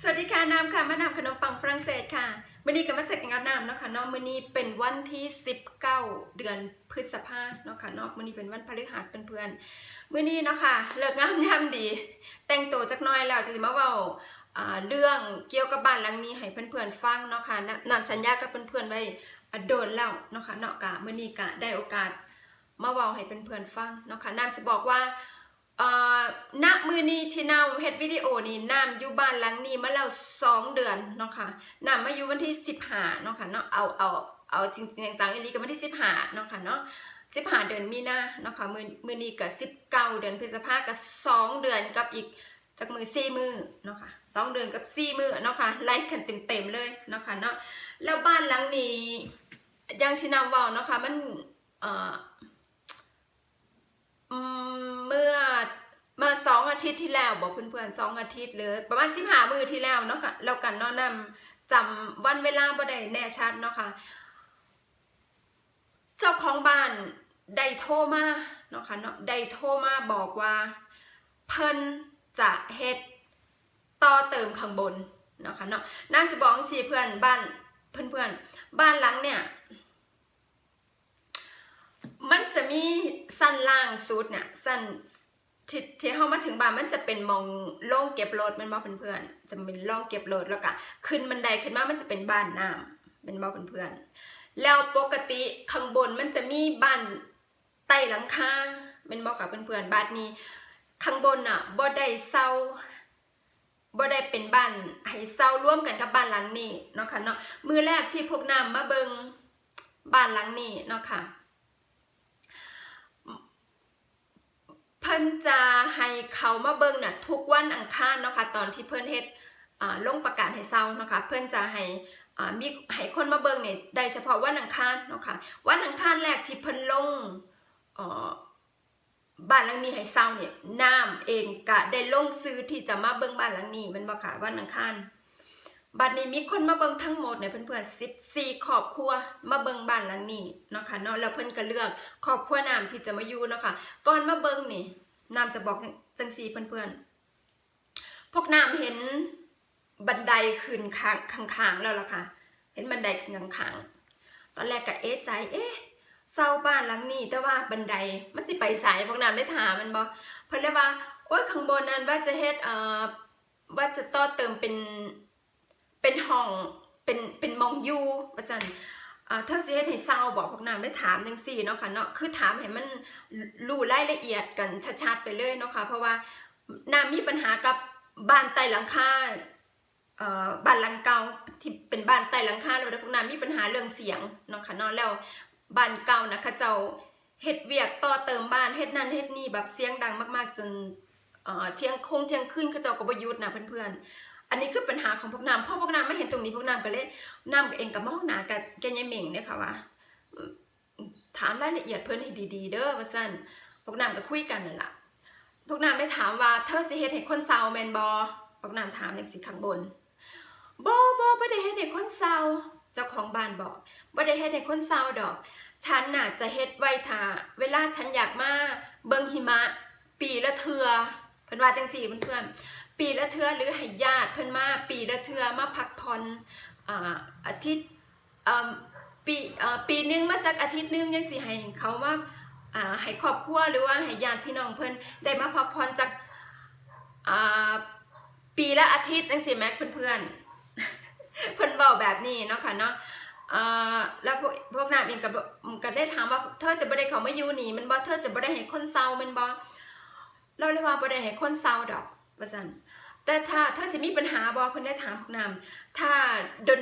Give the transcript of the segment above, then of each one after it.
สวัสดีค่ะน้ำค่ะมานำขนมปังฝรั่งเศสค่ะมื้อนี้ก็มาจากงานน้ำเนาะค่ะนาะมื้อนี้เป็นวันที่ 19 เดือนพฤษภาเนาะค่ะนาะมื้อนี้เป็นวันพฤหัสเพื่อนๆมื้อนี้เนาะค่ะเลิกงามยามดี แต่งตัวจักน้อยแล้วจะมาเว้าอ่าเรื่องเกี่ยวกับบ้านหลังนี้ให้เพื่อนๆฟังเนาะค่ะนำสัญญากับเพื่อนๆไว้อะโดนแล้วเนาะค่ะเนาะกะมื้อนี้กะได้โอกาสมาเว้าให้เพื่อนๆฟังเนาะค่ะน้ำจะบอกว่า ณมือนี้ที่นำเฮ็ดวิดีโอนี้นำอยู่บ้านหลังนี้มาแล้วสองเดือนเนาะค่ะนำมาอยู่วันที่15เนาะค่ะเนาะเอาเอาเอาจริงๆจังๆอีหลีก็วันที่15เนาะค่ะเนาะ15เดือนมีนาเนาะค่ะมือมือนี้ก็19เดือนพฤษภาก็สองเดือนกับอีกจากมือ4มือเนาะค่ะสองเดือนกับ4มือเนาะค่ะไล่กันเต็มๆเลยเนาะค่ะเนาะแล้วบ้านหลังนี้อย่างที่นำเว้าเนาะค่ะมันเอ่อ เมื่อเมื่อสองอาทิตย์ที่แล้วบอกเพื่อนๆสองอาทิตย์เลยประมาณสิบห้ามือที่แล้วเนาะค่ะแล้วกันเนาะนำจำวันเวลาบ่ได้แน่ชัดเนาะค่ะ เจ้าของบ้านได้โทรมาเนาะค่ะเนาะได้โทรมาบอกว่า เพิ่นจะเฮ็ดต่อเติมข้างบนเนาะค่ะเนาะน่าจะบอกสิเพื่อนบ้านเพื่อนๆบ้านหลังเนี่ย มันจะมีสั้นล่างสุดเนี่ยสั้นที่ที่เข้ามาถึงบ้านมันจะเป็นมองโล่งเก็บรถมันบ่เพื่อนๆจะเป็นร่องเก็บรถแล้วก็ขึ้นบันไดขึ้นมามันจะเป็นบ้านน้ำเป็นบ่เพื่อนๆแล้วปกติข้างบนมันจะมีบ้านใต้หลังคาเป็นบ่ค่ะเพื่อนๆบ้านนี้ข้างบนอะบ่ได้เซาบ่ได้เป็นบ้านให้เซาร่วมกันกับบ้านหลังนี้เนาะค่ะเนาะมือแรกที่พวกน้ำมาเบิงบ้านหลังนี้เนาะค่ะ เพิ่นจะให้เขามาเบิ่งน่ะทุกวันอังคารเนาะค่ะตอนที่เพิ่นเฮ็ดอ่าลงประกาศให้เซาเนาะค่ะเพิ่นจะให้อ่ามีให้คนมาเบิ่งเนี่ยได้เฉพาะวันอังคารเนาะค่ะวันอังคารแรกที่เพิ่นลงอ่อบ้านหลังนี้ให้เซาเนี่ยน้ำเองก็ได้ลงซื้อที่จะมาเบิ่งบ้านหลังนี้มันบ่ค่ะวันอังคาร บัดนี้มีคนมาเบิ่งทั้งหมดเนี่ยเพื่อนๆ14ครอบครัวมาเบิ่งบ้านหลังนี้เนาะค่ะเนาะแล้วเพิ่นก็เลือกครอบครัวน้ำที่จะมาอยู่เนาะค่ะก่อนมาเบิ่งนี่น้ำจะบอกจังสีเพื่อนๆพวกน้ำเห็นบันไดขึ้นข้างข้างๆแล้วล่ะค่ะ เห็นบันไดขึ้นข้างๆตอนแรกก็เอ๊ะใจเอ๊ะเศร้าบ้านหลังนี้ แต่ว่าบันไดมันสิไปสายพวกน้ำได้ถามมันบอกเพิ่นเลยว่าโอ้ยข้างบนนั้นว่าจะเฮ็ดเอ่อว่าจะต่อเติมเป็น เป็นห้องเป็นเป็นมองยูว่าซั่นอ่าถ้าสิเฮ็ดให้เศร้าบอกพวกน้ำได้ถามจังซี่เนาะค่ะเนาะคือถามให้มันรู้รายละเอียดกันชัดๆไปเลยเนาะค่ะเพราะว่าน้ำมีปัญหากับบ้านใต้หลังคาบ้านหลังเก่าที่เป็นบ้านใต้หลังคาแล้วพวกน้ำมีปัญหาเรื่องเสียงเนาะค่ะเนาะแล้วบ้านเก่านะเขาเจ้าเฮ็ดเวียกต่อเติมบ้านเฮ็ดนั่นเฮ็ดนี่แบบเสียงดังมากๆจนเที่ยงคงเที่ยงคืนเขาเจ้าก็บ่หยุดนะเพื่อนๆ อันนี้คือปัญหาของพวกน้ำพอพวกน้ำไม่เห็นตรงนี้พวกน้ำก็เลยน้ำกับเองกับมองหนากับแกยายเหม่งเนี่ยค่ะว่าถามรายละเอียดเพื่อนให้ดีๆ เด้อว่าซั่นพวกน้ำก็คุยกันนั่นล่ะพวกน้ำได้ถามว่าเธอสิเฮ็ดให้คนเศร้าแม่นบ่พวกน้ำถามจังสิข้างบนบ่บ่บ่ได้เฮ็ดให้คนเศร้าเจ้าของบ้านบอกบ่ได้เฮ็ดให้คนเศร้าดอก ฉันน่ะจะเฮ็ดไว้ถ้าเวลาฉันอยากมาเบิ่งหิมะปีละเทื่อเพิ่นว่าจังซี่เพื่อนๆ ปีละเทือหรือให้ญาติเพิ่นมาปีละเทือมาพักผ่อนอ่าอาทิตย์ปีปีหนึงมาจากอาทิตย์หนึงยังสิให้เขาว่าอ่าให้ครอบครัวหรือว่าให้ญาติพี่น้องเพิ่นได้มาพักผ่อนจากอ่าปีละอาทิตย์จังซี่แม็กเพื่อนๆเพิ่นเว้าแบบนี้เนาะค่ะเนาะแล้วพวกพวกน้ำเองก็บ่ก็ได้ถามว่าเธอจะบ่ได้เขามาอยู่นี่มันบ่เธอจะบ่ได้ให้คนเศร้ามันบ่เราเลยว่าบ่ได้ให้คนเศร้าดอกว่าซั่น แต่ถ้าถ้าจะมีปัญหาบ่เพิ่นได้ถามพวกนำถ้า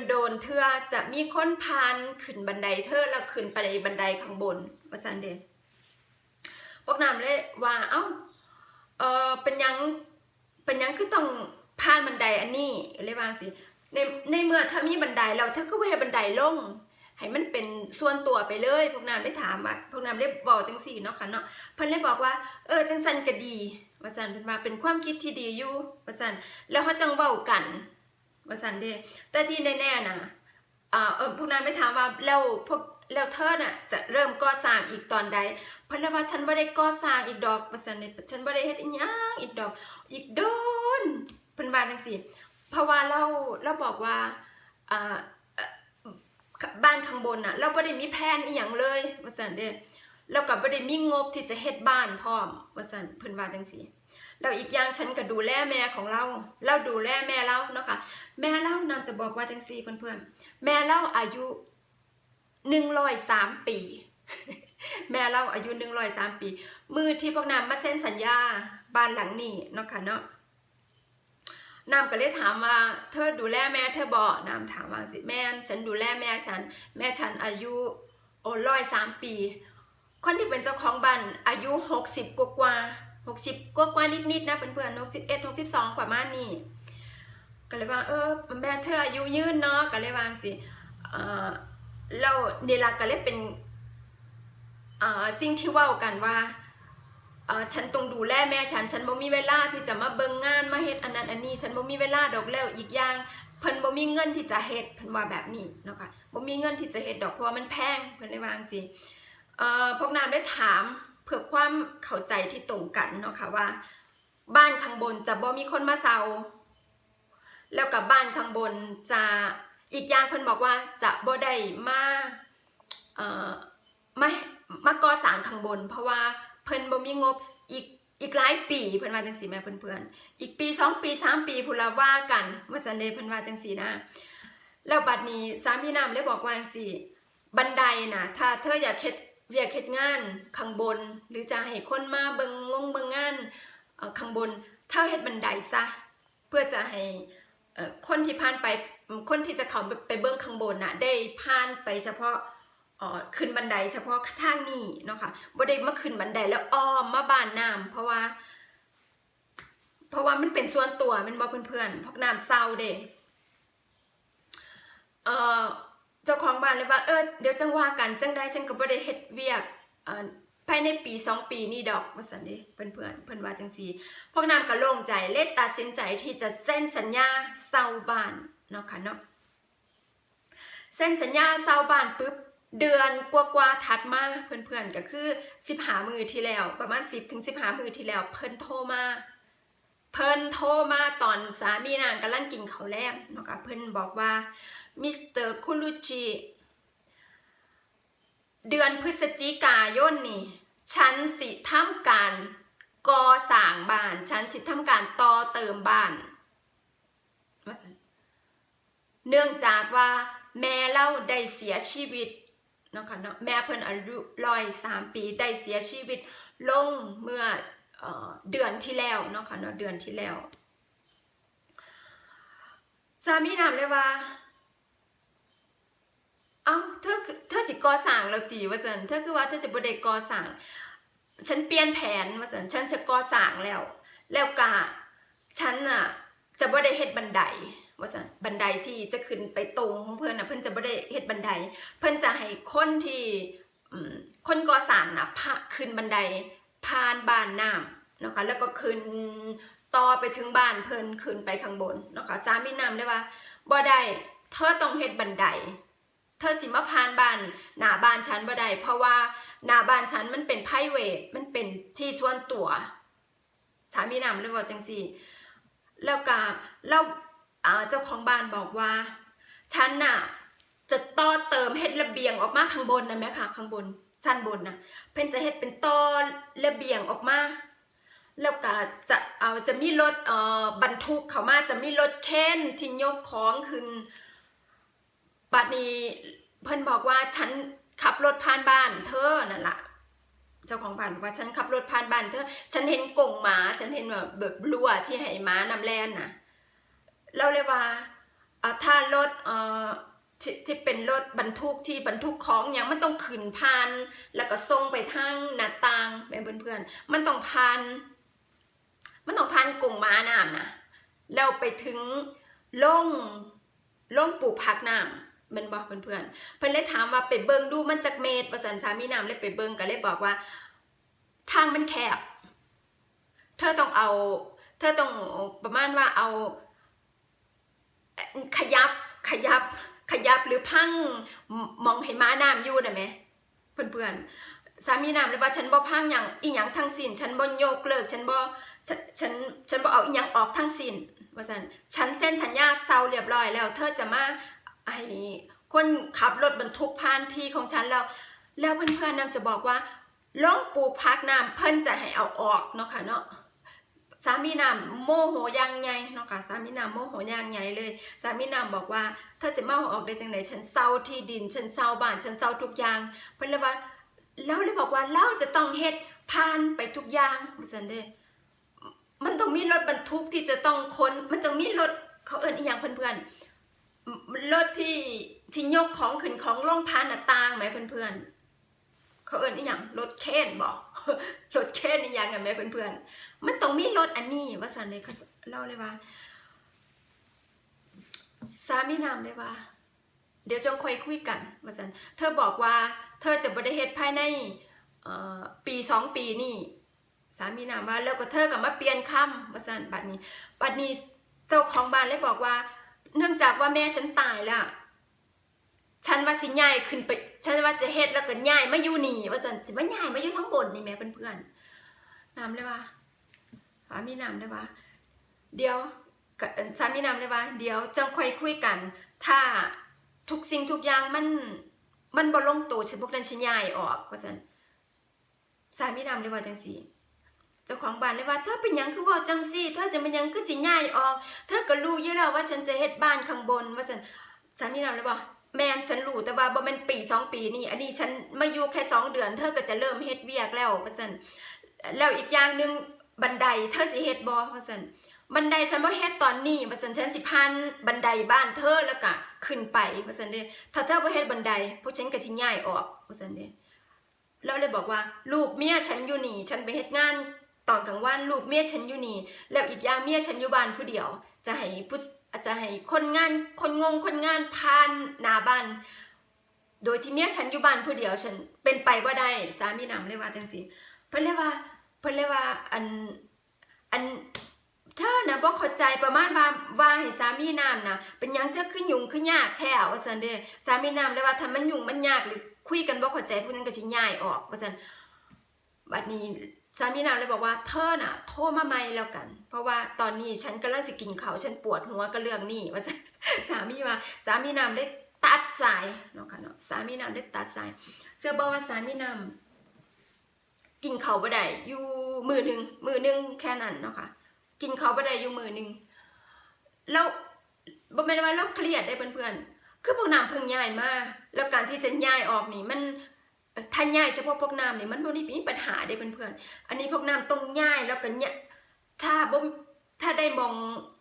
โดนๆเทื่อจะมีคนพานขึ้นบันไดเธอแล้วขึ้นไปบันไดข้างบนว่าซั่นเด้พวกนำเลยว่าเอ้าเออเป็นยังเป็นยังคือต้องพานบันไดอันนี้เลยว่าสิในในเมื่อถ้ามีบันไดแล้วเธอก็บ่ให้บันไดลงให้มันเป็นส่วนตัวไปเลย พวกนำได้ถามว่าพวกนำได้บอกจังซี่เนาะค่ะเนาะเพิ่นเลยบอกว่า เออจังซั่นก็ดีว่าสันเพิ่นว่าเป็นความคิดที่ดีอยู่ว่าสันแล้วเขาจังเว้ากันว่าสันเด้แต่ที่แน่ๆนะอ่าเออพวกนั้นไม่ถามว่าแล้วพวกแล้วเธอน่ะจะเริ่มก่อสร้างอีกตอนใดเพิ่นว่าฉันบ่ได้ก่อสร้างอีกดอกว่าสันเด้ฉันบ่ได้เฮ็ดอีหยังอีกดอก อีกโดนเพิ่นว่าจังซี่เพราะว่าเราเราบอกว่าอ่าบ้านข้างบนน่ะเราบ่ได้มีแพลนอีหยังเลยว่าซั่นเด้ แล้วก็บ่ได้มีงบที่จะเฮ็ดบ้านพร้อมว่าซั่นเพิ่นว่าจังซี่แล้วอีกอย่างฉันก็ดูแลแม่ของเรา เราดูแลแม่เราเนาะค่ะแม่เรานำจะบอกว่าจังซี่เพื่อนๆแม่เราอายุ103ปี แม่เราอายุ103ปี มือที่พวกนำมาเซ็นสัญญาบ้านหลังนี้เนาะค่ะเนาะนามก็เลยถามว่าเธอดูแลแม่เธอบอกนามถามว่าสิแม่ฉันดูแลแม่ฉัน แม่ฉันอายุโอ้ร้อยสามปี คนที่เป็นเจ้าของบ้านอายุหกสิบกว่ากว่าหกสิบกว่ากว่านิดๆนะเพื่อนๆหกสิบเอ็ดหกสิบสองประมาณนี้ก็เลยว่าเออแม่เธออายุยืนเนาะก็เลยวางสิเอ่อเรานี่ละก็เลยเป็นสิ่งที่ว่ากันว่าฉันต้องดูแลแม่ฉัน ฉันบ่มีเวลาที่จะมาเบิ่งงานมาเฮ็ดอันนั้นอันนี้ ฉันบ่มีเวลาดอกแล้วอีกอย่างเพิ่นบ่มีเงินที่จะเฮ็ดเพิ่นว่าแบบนี้เนาะค่ะบ่มีเงินที่จะเฮ็ดดอกเพราะว่ามันแพงเพิ่นเลยว่างซี่เอ่อ พวกนางได้ถามเพื่อความเข้าใจที่ตรงกันเนาะค่ะว่า บ้านข้างบนจะบ่มีคนมาเซาแล้วกับบ้านข้างบนจะอีกอย่างเพิ่นบอกว่าจะบ่ได้มาเอ่อมามาก่อสร้างข้างบน เพราะว่าเพิ่นบ่มีงบอีกอีกหลายปีเพิ่นว่าจังซี่แม่เพื่อนๆอีกปีสองปีสามปีพุ่นละว่ากันว่าซันเดย์เพิ่นว่าจังซี่นะแล้วบัดนี้สามีนามเลยบอกว่าจังซี่บันไดนะถ้าเธออยากเฮ็ด เวียกเฮ็ดงานข้างบน หรือจะให้คนมาเบิ่งงงเบิงงานข้างบนเธอเฮ็ดบันไดซะ เพื่อจะให้คนที่ผ่านไปคนที่จะเขาไปไปเบิ่งข้างบนน่ะได้ผ่านไปเฉพาะขึ้นบันไดเฉพาะทางนี้เนาะค่ะบ่ได้มาขึ้นบันไดแล้วอ้อมมาบานน้ำเพราะว่า เพราะว่ามันเป็นส่วนตัวมันบ่เพื่อนๆพวกน้ำเศร้าเด้เอ่อ เจ้าของบ้านเลยว่าเออเดี๋ยวจังว่ากันจังได้ฉันก็บ่ได้เฮ็ดเวียกภายในปีสองปีนี่ดอกว่าซั่นเด้เพื่อนเพิ่อนว่าจังซีพวกน้ำก็โล่งใจเลยตัดสินใจที่จะเซ็นสัญญาเซาบ้านเนาะค่ะเนาะเซ็นสัญญาเซาบ้านปุ๊บเดือนกว่าๆถัดมาเพื่อนๆก็คือสิบหามือที่แล้ว ประมาณสิบถึงสิบหามือที่แล้วเพิ่นโทรมา เพิ่นโทรมาตอนสามีนางกำลังกินข้าวแลงเนาะค่ะเพิ่นบอกว่ามิสเตอร์คุรุจิเดือนพฤศจิกายนนี่ฉันสิทำการก่อสร้างบ้านฉันสิทำการต่อเติมบ้านเนื่องจากว่าแม่เล่าได้เสียชีวิตเนาะค่ะเนาะแม่เพิ่นอายุร้อยสามปีได้เสียชีวิตลงเมื่อ เดือนที่แล้วเนาะค่ะเนาะเดือนที่แล้วสามีนำเลยว่า เอ้าเธอเธอสิก่อสร้างแล้วตีว่าซั่นเธอคือว่าเธอจะบ่ได้ก่อสร้าง ฉันเปลี่ยนแผนว่าซั่นฉันจะก่อสร้างแล้ว แล้วก็ฉันน่ะจะบ่ได้เฮ็ดบันไดว่าซั่นบันไดที่จะขึ้นไปตรงของเพิ่นน่ะเพิ่นจะบ่ได้เฮ็ดบันได เพิ่นจะให้คนที่คนก่อสร้างน่ะพาขึ้นบันได ผ่านบ้านน้ำนะคะแล้วก็ขึ้นต่อไปถึงบ้านเพิ่นขึ้นไปข้างบนนะคะสามีนำเลยว่าบ่ได้เธอต้องเฮ็ดบันไดเธอสิมาผ่านบ้านหน้าบ้านฉันบ่ได้เพราะว่าหน้าบ้านฉันมันเป็นไพเวทมันเป็นที่ส่วนตัวสามีนำเลยว่าจังซี่แล้วก็แล้วเจ้าของบ้านบอกว่าฉันน่ะจะต่อเติมเฮ็ดระเบียงออกมาข้างบนนะแม่ค่ะข้างบน ชั้นบนนะเพิ่นจะเฮ็ดเป็นตอระเบียงออกมา แล้วก็จะเอาจะมีรถเอ่อบรรทุกเข้ามาจะมีรถเข็นที่ยกของขึ้นบัดนี้เพิ่นบอกว่าฉันขับรถผ่านบ้านเธอนั่นละเจ้าของบ้านบอกว่าฉันขับรถผ่านบ้านเธอ ฉันเห็นกงหมา ฉันเห็นแบบแบบรั้วที่ให้หมานำแล่นน่ะเราเลยว่าอ่าถ้ารถเอ่อ ที่ที่เป็นรถบรรทุกที่บรรทุกของอย่างมันต้องขึ้นผ่านแล้วก็ส่งไปทางหน้าต่างเป็นเพื่อนๆมันต้องผ่านมันต้องผ่านกรงม้าน้ำนะแล้วไปถึงล่งล่งปลูกผักน้ำมันบอกเพื่อนๆเพื่อนเลยถามว่าไปเบิงดูมันจากเมตรประสันสามีน้ำเลยไปเบิงก็เลยบอกว่า ทางมันแคบ เธอต้องเอา เธอต้องประมาณว่าเอา ขยับขยับ ขยับหรือพังมองให้ม้าน้ำอยู่ได้ไหมเพื่อนๆสามีน้ำเลยว่าฉันบ่พังอย่างอีหยังทั้งสิ้นฉันบ่โยกเลิกฉันบ่ฉันฉันฉันบอกเอาอีหยังออกทั้งสิ้นว่าสันฉันเซ็นสัญญาเซาเรียบร้อยแล้วเธอจะมาให้คนขับรถบรรทุกผ่านที่ของฉันแล้ว แล้วเพื่อนๆน้ำจะบอกว่าล่องปลูกพักน้ำเพิ่นจะให้เอาออกเนาะค่ะเนาะ สามีนำโมโหยังไงเนาะค่ะสามีนำโมโหยังไงเลย สามีนำบอกว่าเธอจะมาอาออกได้จังไหนฉันเซาที่ดิน ฉันเซาบ้าน ฉันเซาทุกอย่าง เพิ่นเลยว่าเราเลยบอกว่าเราจะต้องเฮ็ดผ่านไปทุกอย่างว่าซั่นเด้มันต้องมีรถบรรทุกที่จะต้องคนมันต้องมีรถเขาเอิ้นอีหยังเพื่อนๆรถที่ที่ยกของขึ้นของลงผ่านหน้าต่างไหมเพื่อนๆเขาเอิ้นอีหยังรถเคนบอก รถเคนอีหยังกันไหมเพื่อนๆมันต้องมีรถอันนี้ว่าสันเลยเขาเล่าเลยว่าสามีนามเลยว่า เดี๋ยวจงค่อยคุยกันว่าสันเธอบอกว่า เธอจะบริเหตุภายในปีสองปีนี่สามีนามว่าแล้วก็เธอกับมาเปลี่ยนคำว่าสันบัดนี้บัดนี้เจ้าของบ้านเลยบอกว่า เนื่องจากว่าแม่ฉันตายแล้ว ฉันว่าสิย้ายขึ้นไป ฉันว่าจะเฮ็ดแล้วก็ย้ายมาอยู่นี่ว่าสันสิมาย้ายมาอยู่ทั้งบนนี่แม่เพื่อนๆนามเลยว่าสามีนามเลยว่าเดี๋ยวสามีนามเลยว่าเดี๋ยวจังค่อยคุยกัน ถ้าทุกสิ่งทุกอย่างมันมันบ่ลงตัวฉันพวกนั้นฉันย้ายออกว่าสันสามีนามเลยว่าจังซี่เจ้าของบ้านเลยว่าเธอเป็นยังคือว่าจังซี่เธอจะเป็นยังคือสิย้ายออก เธอก็รู้อยู่แล้วว่าฉันจะเฮ็ดบ้านข้างบนว่าซั่นสามีนำเลยว่า แมนฉันรู้แต่ว่าบ่แม่นปีสองปีนี่อันนี้ฉันมาอยู่แค่สองเดือนเธอก็จะเริ่มเฮ็ดเวียกแล้วว่าซั่นแล้วอีกอย่างหนึ่งบันไดเธอสิเฮ็ดบ่ว่าซั่นบันไดฉันบ่เฮ็ดตอนนี้ว่าซั่นฉันสิพันบันไดบ้านเธอแล้วก็ขึ้นไปว่าซั่นเด้ถ้าเธอบ่เฮ็ดบันไดพวกฉันก็สิย้ายออกว่าซั่นเด้แล้วเลยบอกว่า ลูกเมียฉันอยู่นี่ฉันไปเฮ็ดงาน ตอนกลางวันลูกเมียฉันอยู่นี่ แล้วอีกอย่างเมียฉันอยู่บ้านผู้เดียว จะให้ผู้จะให้คนงานคนงงคนงานผ่านนาบ้านโดยที่เมียฉันอยู่บ้านผู้เดียวฉันเป็นไปว่าได้สามีนำเลยว่าจังสิเพิ่นเลยว่าเพิ่นเลยว่าอันอันเธอนะบ่เข้าใจประมาณว่าว่าให้สามีนำนะเป็นยังเธอขึ้นยุ่งขึ้นยากแท้ว่าซั่นเด้สามีนำเลยว่าถ้ามันยุ่งมันยากหรือคุยกันบ่เข้าใจผู้นั้นก็สิย้ายออกว่าซั่นบัดนี้ สามีนางเลยบอกว่าเธอน่ะ โทรมาใหม่แล้วกัน เพราะว่าตอนนี้ฉันกำลังสิกินเขาฉันปวดหัวก็เรื่องนี้ว่าสามีว่าสามีนามได้ตัดสายเนาะค่ะเนาะสามีนามได้ตัดสาย เสื้อบอกว่าสามีนามกินเขาบ่ได้อยู่มือหนึ่งมือหนึ่งแค่นั้นเนาะค่ะกินเขาบ่ได้อยู่มือหนึ่งแล้วบ่แม่นว่าเราเครียดได้เพื่อนๆคือพวกนามเพิ่งย้ายมาแล้วการที่จะย้ายออกนี่มัน ถ้าย่ายเฉพาะพวกน้ำเนี่ยมันบ่ได้มีปัญหาได้เพื่อนๆอันนี้พวกน้ำต้องย่ายแล้วก็เนี่ยถ้าบ่ถ้าได้มอง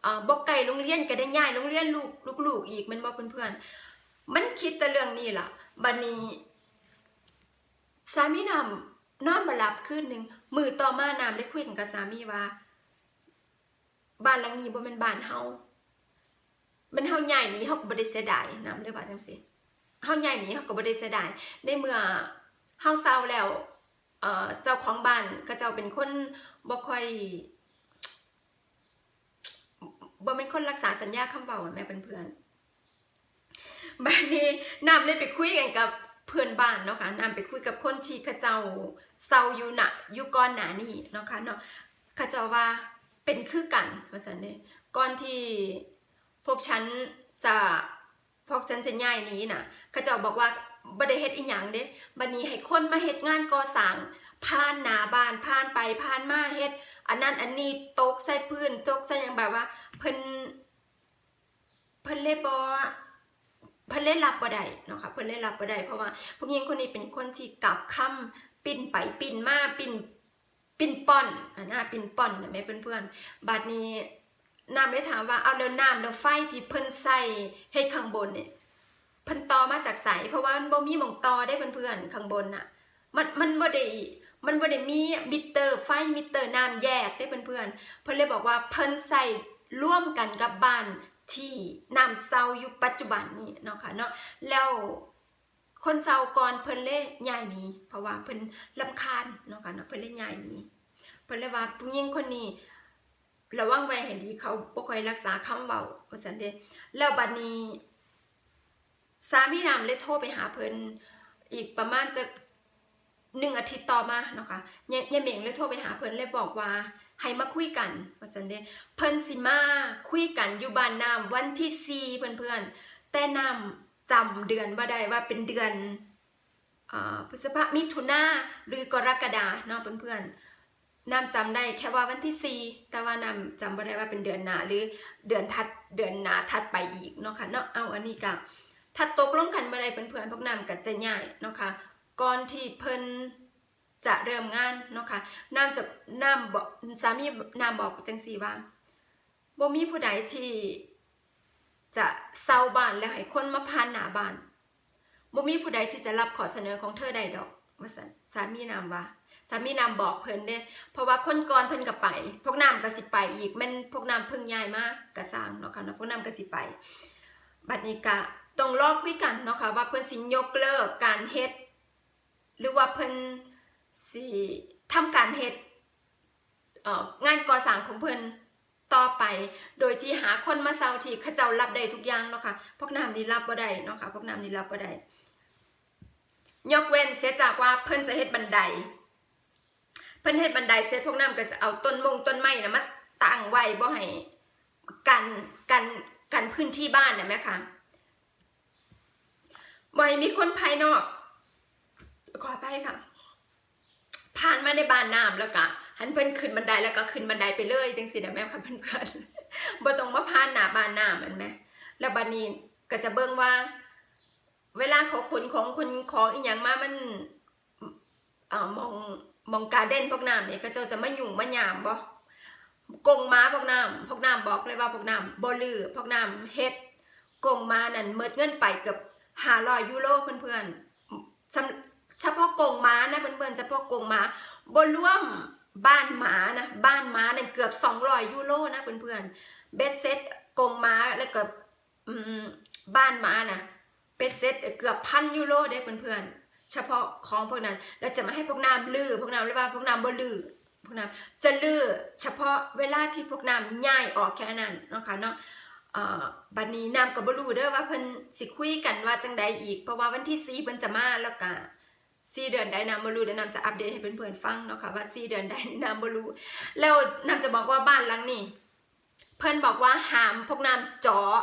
เอ่อบ่ไกลโรงเรียนก็ได้ย่ายโรงเรียนลูกลูกๆอีกมันบ่เพื่อนๆมันคิดแต่เรื่องนี้ล่ะบัดนี้สามีน้ำนอนบ่หลับคืนหนึงมือต่อมาน้ำได้คุยกับสามีว่าบ้านหลังนี้บ่แม่นบ้านเฮามันเฮาใหญ่นี้เฮาก็บ่ได้เสียดายน้ำเลยว่าจังซี่เฮาใหญ่นี้เฮาก็บ่ได้เสียดายในเมื่อ เฮาเศร้าแล้วเจ้าของบ้านก็เจ้าเป็นคนบ่ค่อยบ่เป็นคนรักษาสัญญาคำเว้าแม่เพื่อนบัดนี้นำเลยไปคุยกันกับเพื่อนบ้านเนาะค่ะนำไปคุยกับคนที่เขาเจ้าเศร้าอยู่หนะอยู่ก่อนหน้านี้เนาะค่ะเนาะเขาเจ้าว่าเป็นคือกันว่าซั่นเด้ก่อนที่พวกฉันจะพวกฉันจะย้ายนี้น่ะเขาเจ้าบอกว่า บ่ได้เฮ็ดอีหยังเด้บัดนี้ให้คนมาเฮ็ดงานก่อสร้างผ่านหน้าบ้านผ่านไปผ่านมาเฮ็ด อันนั้นอันนี้ตกใส่พื้นตกใส่หยังแบบว่า เพิ่นเพิ่นเลยบ่เพิ่นเลยรับบ่ได้เนาะค่ะเพิ่นเลยรับบ่ได้เพราะว่าผู้หญิงคนนี้เป็นคนที่กลับคำปิ้นไปปิ้นมาปิ้นปิ้นป้อนอะนะปิ้นป้อนนะแม่เพื่อนๆบัดนี้น้ำเลยถามว่าเอาแล้วน้ำแล้วไฟที่เพิ่นใส่ให้ข้างบนเนี่ย พิ่นต่อมาจากไสเพราะว่ามันบ่มีหมองต่อได้เพื่อนๆข้างบนน่ะ มันมันบ่ได้มันบ่ได้มีมิเตอร์ไฟมิเตอร์น้ำแยกได้เพื่อนๆเพิ่นเลยบอกว่าเพิ่นใส่ร่วมกันกับบ้านที่น้ำเซาอยู่ปัจจุบันนี้เนาะค่ะเนาะแล้วคนเซาก่อนเพิ่นเลยย้ายนี้ เพราะว่าเพิ่นรำคาญเนาะค่ะเนาะเพิ่นเลยย้ายนี้เพิ่นเลยว่าผู้หญิงคนนี้ระวังไว้ให้ดีเขาบ่ค่อยรักษาคำเว้าว่าซั่นเด้แล้วบัดนี้ สามีนำเลยโทรไปหาเพิ่นอีกประมาณจะหนึ่งอาทิตย์ต่อมาเนาะค่ะยายยายเหม่งเลยโทรไปหาเพิ่นเลยบอกว่าให้มาคุยกันว่าซั่นเด้เพิ่นสิมาคุยกันอยู่บ้านน้ำวันที่4เพื่อนๆแต่น้ำจำเดือนบ่าได้ว่าเป็นเดือนอ่าพฤษภามิถุนาหรือกรกฎาเนาะเพื่อนๆน้ำจำได้แค่ว่าวันที่4แต่ว่าน้ำจำบ่ได้ว่าเป็นเดือนหนาหรือเดือนถัดเดือนหนาถัดไปอีกเนาะค่ะเนาะเอาอันนี้ก็ ถ้าตกลงกันบ่ได้เพื่อนๆพวกน้ำก็จะง่ายเนาะค่ะก่อนที่เพิ่นจะเริ่มงานเนาะค่ะน้ำจะน้ำบอกสามีน้ำบอกจังสี่ว่าบ่มีผู้ใดที่จะเซาบ้านแล้วให้คนมาพานหน้าบ้านบ่มีผู้ใดที่จะรับขอเสนอของเธอได้ดอกว่าซั่นสามีน้ำว่าสามีน้ำบอกเพิ่นเด้เพราะว่าคนก่อนเพิ่นก็ไป พวกน้ำก็สิไปอีกแม่นพวกน้ำเพิ่งย้ายมากระสร้างเนาะค่ะเนาะพวกน้ำก็สิไป บัดนี้ก็ ต้องรอคุยกันเนาะค่ะว่าเพิ่นสิยกเลิกการเฮ็ด หรือว่าเพิ่นสิทำการเฮ็ดเอ่องานก่อสร้างของเพิ่นต่อไป โดยที่หาคนมาเซาที่เขาเจ้ารับได้ทุกอย่างเนาะค่ะพวกน้ำนี่รับบ่ได้เนาะค่ะพวกน้ำนี่รับบ่ได้ยกเว้นเสียจากว่าเพิ่นจะเฮ็ดบันได เพิ่นเฮ็ดบันไดเสร็จพวกน้ำก็จะเอาต้นมงต้นไม้น่ะมาตั้งไว้บ่ให้กันกันกันพื้นที่บ้านน่ะแม่ค่ะ บ่ให้มีคนภายนอกขออภัยค่ะ ผ่านมาในบ้านน้ำแล้วก็หันเพิ่นขึ้นบันไดแล้วก็ขึ้นบันไดไปเลยจังสินะแม่ค่ะเพื่อนๆบ่ต้องมาผ่านหน้าบ้านน้ำมันแม่แล้วบัดนี้ก็จะเบิ่งว่า เวลาเขาขนของคนของอีหยังมามันเอ่อมองมองการเด่นพวกน้ำนี่ก็เจ้าจะมายุ่งมาหยามบ่กงม้าพวกน้ำพวกน้ำบอกเลยว่าพวกน้ำบ่ลือพวกน้ำเฮ็ดกงม้านั่นเมิดเงินไปเกือบ 500ยูโรเพื่อนๆเฉพาะกรงม้านะเพื่อนๆเฉพาะกรงม้าบนร่วมบ้านหมานะบ้านหมาเนี่ยเกือบสอง200ยูโรนะเพื่อนๆเบสเซ็ตกรงม้าแล้วก็อืมบ้านหมานะเบสเซ็ตเกือบพันยูโรเด้เพื่อนๆเฉพาะของพวกนั้นเราจะมาให้พวกน้ำลือพวกน้ำเรียกว่าพวกน้ำบ่ลือพวกน้ำจะลือเฉพาะเวลาที่พวกน้ำย่ายออกแค่นั้นนะคะเนาะ บัดนี้น้ำก็บ่รู้เด้อว่าเพิ่นสิคุยกันว่าจังใดอีก เพราะว่าวันที่4เพิ่นจะมาแล้วก็สี่เดือนได้น้ำบรูเดี๋ยวน้ำจะอัปเดตให้เพื่อนๆฟังเนาะค่ะว่าสี่เดือนได้น้ำบรูแล้วน้ำจะบอกว่าบ้านหลังนี้ เพื่อนบอกว่าห้ามพวกน้ำจาะ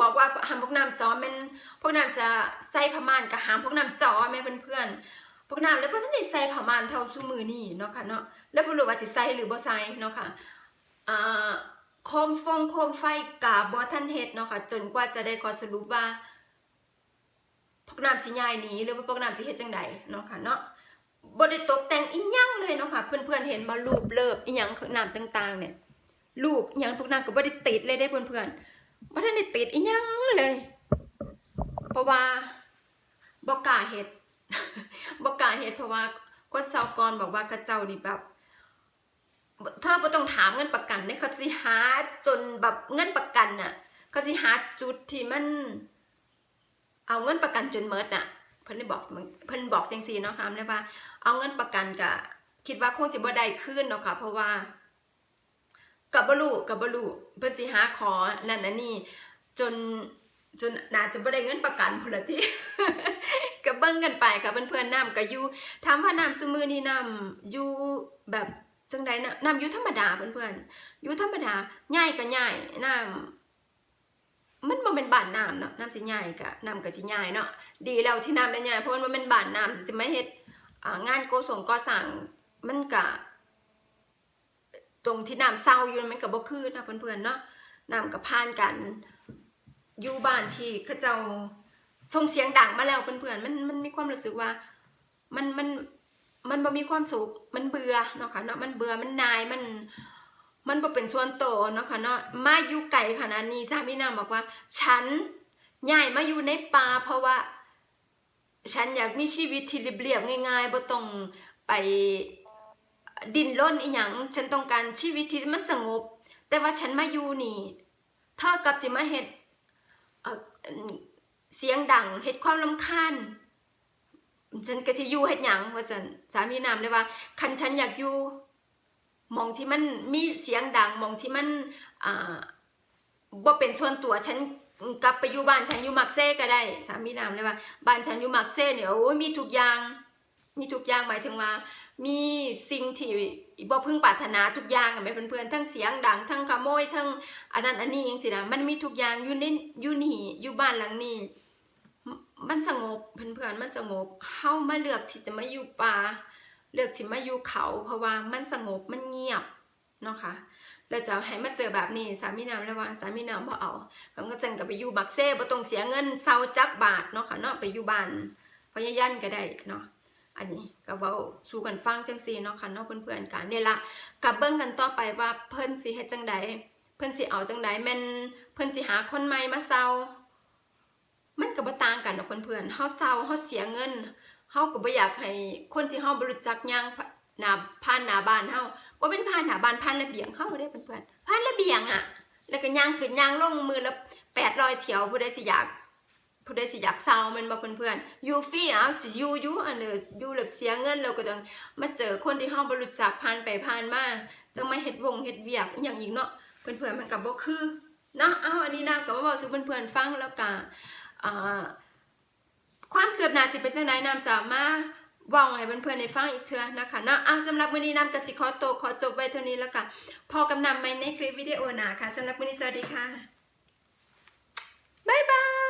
บอกว่าห้ามพวกน้ำจาะแมันพวกน้ำจะใส่ผ้าม่านกับห้ามพวกน้ำเจาะแม่เพื่อนๆพวกน้ำแล้วก็ท่านได้ใส่ผ้าม่านเท่าซูมือนี่เนาะค่ะเนาะแล้วบ่รู้ว่าจะใส่หรือบ่ใส่เนาะค่ะอ่า โคมฟงโคมไฟกาบ่ท่านเฮ็ดเนาะค่ะจนกว่าจะได้ข้อสรุปว่าพวกน้ำสิยายนี้หรือว่าพวกน้ำสิเฮ็ดจังใดเนาะค่ะเนาะบ่ไดตกแต่งอีหยังเลยเนาะค่ะเพื่อนๆเห็นบ่รูปเลิฟอีหยังน้ำต่างๆ เนี่ยรูปอีหยังพวกน้ำก็บ่ได้ติดเลยได้เพื่อนๆบ่ทันได้ติดอีหยังเลย เพราะว่าบ่กล้าเฮ็ดบ่กล้าเฮ็ดเพราะว่าคนเซากรบอกว่ากระเจ้านี่แบบ เธอบ่ต้องถามเงินประกันเด้เขาสิหาจนแบบเงินประกันน่ะเขาสิหาจุดที่มัน เอาเงินประกันจนเมิดน่ะ เพิ่นได้บอกเพิ่นบอกจังซี่เนาะค่ะเลยว่า เอาเงินประกันก็คิดว่าคงสิบ่ได้คืนเนาะค่ะ เพราะว่ากับบ่รู้กับบ่รู้เพิ่นสิหาขอนั่นน่ะนี่ จนจนน่าจะบ่ได้เงินประกันพุ่นละที่ก็เบิ่งกันไปค่ะเพื่อนๆน้ำก็อยู่ถามว่าน้ำซุมือนี้น้ำอยู่แบบ จังไดนะน้ำยู่ธรรมดาเพื่อนๆยู่ธรรมดาง่ายก็ง่ายน้ำมันบ่เป็นบ้านน้ำเนาะน้ำสิใหญ่กะน้ำก็สิใหญ่เนาะดีแล้วที่น้ำได้ใหญ่เพราะว่ามันเป็นบ้านน้ำสิมาเฮ็ดงานโกสงก่อสร้างมันกะตรงที่น้ำเศร้าอยู่มันก็บ่คือนะเพื่อนๆเนาะน้ำก็ผ่านกัน อยู่บ้านที่เขาเจ้าส่งเสียงดังมาแล้วเพื่อนๆมันมันมีความรู้สึกว่า มันมัน มันบ่มีความสุขมันเบื่อเนาะค่ะเนาะมันเบื่อมันนายมัน มันบ่เป็นส่วนโตวเนาะค่ะเนาะมาอยู่ไกลขนาดนี้สามีนางบอกว่า ฉันย้ายมาอยู่ในป่าเพราะว่า ฉันอยากมีชีวิตที่เรียบๆง่ายๆบ่ต้องไปดิ้นรนอีหยังฉันต้องการชีวิตที่มันสงบ แต่ว่าฉันมาอยู่นี่เท่ากับสิมาเฮ็ดเสียงดังเฮ็ดความรำคาญ ฉันก็สิอยู่เฮ็ดหยังว่าซั่นสามีนามเลยว่า คันฉันอยากอยู่มองที่มันมีเสียงดังมองที่มันอ่าบ่เป็นส่วนตัวฉันกลับไปอยู่บ้านฉันอยู่มักเซ่ก็ได้ สามีนามเลยว่าบ้านฉันอยู่มักเซ่เนี่ยโอ้ยมีทุกอย่าง มีทุกอย่างหมายถึงว่า มีสิ่งที่บ่พึงปรารถนาทุกอย่างอะแม่เพื่อนๆทั้งเสียงดังทั้งขโมยทั้งอันนั้นอันนี้จังซี่นะมันมีทุกอย่างอยู่ในอยู่นี่อยู่บ้านหลังนี้ มันสงบเพื่อนๆมันสงบเฮามาเลือกที่จะมาอยู่ป่าเลือกที่มาอยู่เขา เพราะว่ามันสงบมันเงียบเนาะค่ะแล้วจะให้มาเจอแบบนี้สามีนามระวังสามีนามบ่เอาก็ก็จังก็ไปอยู่บักเซ่บ่ต้องเสียเงินเซาจักบาทเนาะค่ะเนาะไปอยู่บ้านพญายันก็ได้เนาะอันนี้ก็เว้าสู่กันฟังจังซีเนาะค่ะเนาะเพื่อนๆกันเนี่ยละกับเบิ่งกันต่อไปว่าเพิ่นสิเฮ็ดจังใดเพิ่นสิเอาจังใดแม่นเพิ่นสิหาคนใหม่มาเซา มันก็บ่ต่างกันดอกเพื่อนๆเฮาเซาเฮาเสียเงินเฮาก็บ่อยากให้คนที่เฮาบ่รู้จักย่างหน้าผ่านหน้าบ้านเฮาบ่เป็นผ่านหน้าบ้านผ่านระเบียงเฮาเด้เพื่อนๆผ่านระเบียงอะแล้วก็ย่างขึ้นย่างลงมือละ800เที่ยวผู้ใดสิอยากผู้ใดสิอยากเศร้ามันบ่เพื่อนๆอยู่ฟรีเอาจะอยู่อยู่อันเด้ออยู่แบบเสียเงินแล้วก็ต้องมาเจอคนที่เฮาบ่รู้จักผ่านไปผ่านมาจังมาเฮ็ดวงเฮ็ดเวียกอหย่างอีกเนาะเพื่อนๆมันก็บ่คือเนาะเอาอันนี้นะก็มาเว้าสู่เพื่อนๆฟังแล้วก็อ่า ความคืบหน้าสิเป็นจังไดนำจะมาว่าให้เพื่อนๆในฟังอีกเทื่อนะคะเนาะเอาสำหรับวันนี้นำกสิขอโตขอจบไว้เท่านี้แล้วก็พอกำนำใหม่ในคลิปวิดีโอหนาค่ะสำหรับวันนี้สวัสดีค่ะบ๊ายบาย